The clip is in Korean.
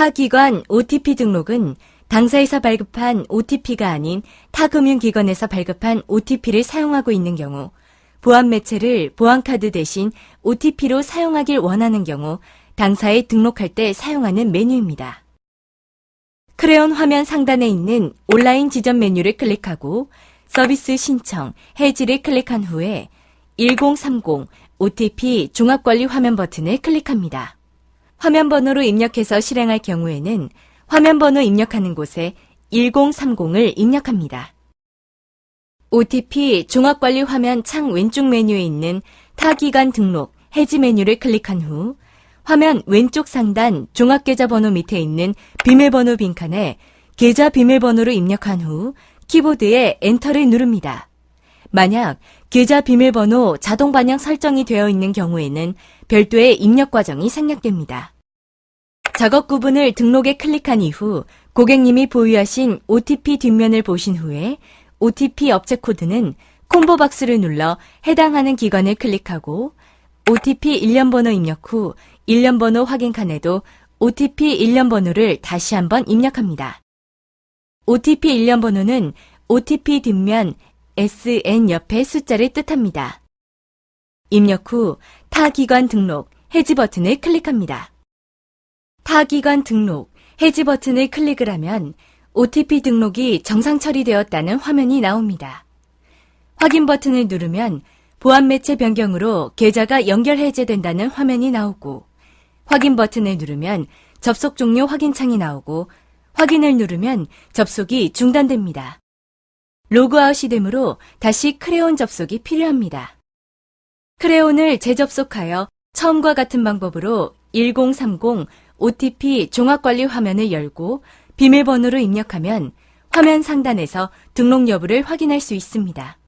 타기관 OTP 등록은 당사에서 발급한 OTP가 아닌 타금융기관에서 발급한 OTP를 사용하고 있는 경우, 보안 매체를 보안카드 대신 OTP로 사용하길 원하는 경우, 당사에 등록할 때 사용하는 메뉴입니다. 크레온 화면 상단에 있는 온라인 지점 메뉴를 클릭하고 서비스 신청, 해지를 클릭한 후에 1030 OTP 종합관리 화면 버튼을 클릭합니다. 화면 번호로 입력해서 실행할 경우에는 화면 번호 입력하는 곳에 1030을 입력합니다. OTP 종합관리 화면 창 왼쪽 메뉴에 있는 타기관 등록, 해지 메뉴를 클릭한 후 화면 왼쪽 상단 종합계좌 번호 밑에 있는 비밀번호 빈칸에 계좌 비밀번호를 입력한 후 키보드에 엔터를 누릅니다. 만약 계좌 비밀번호 자동 반영 설정이 되어 있는 경우에는 별도의 입력 과정이 생략됩니다. 작업 구분을 등록에 클릭한 이후 고객님이 보유하신 OTP 뒷면을 보신 후에 OTP 업체 코드는 콤보 박스를 눌러 해당하는 기관을 클릭하고 OTP 일련 번호 입력 후 일련 번호 확인 칸에도 OTP 일련 번호를 다시 한번 입력합니다. OTP 일련 번호는 OTP 뒷면 SN 옆의 숫자를 뜻합니다. 입력 후 타 기관 등록, 해지 버튼을 클릭합니다. 타 기관 등록, 해지 버튼을 클릭을 하면 OTP 등록이 정상 처리되었다는 화면이 나옵니다. 확인 버튼을 누르면 보안 매체 변경으로 계좌가 연결 해제된다는 화면이 나오고 확인 버튼을 누르면 접속 종료 확인 창이 나오고 확인을 누르면 접속이 중단됩니다. 로그아웃이 되므로 다시 크레온 접속이 필요합니다. 크레온을 재접속하여 처음과 같은 방법으로 1030 OTP 종합관리 화면을 열고 비밀번호를 입력하면 화면 상단에서 등록 여부를 확인할 수 있습니다.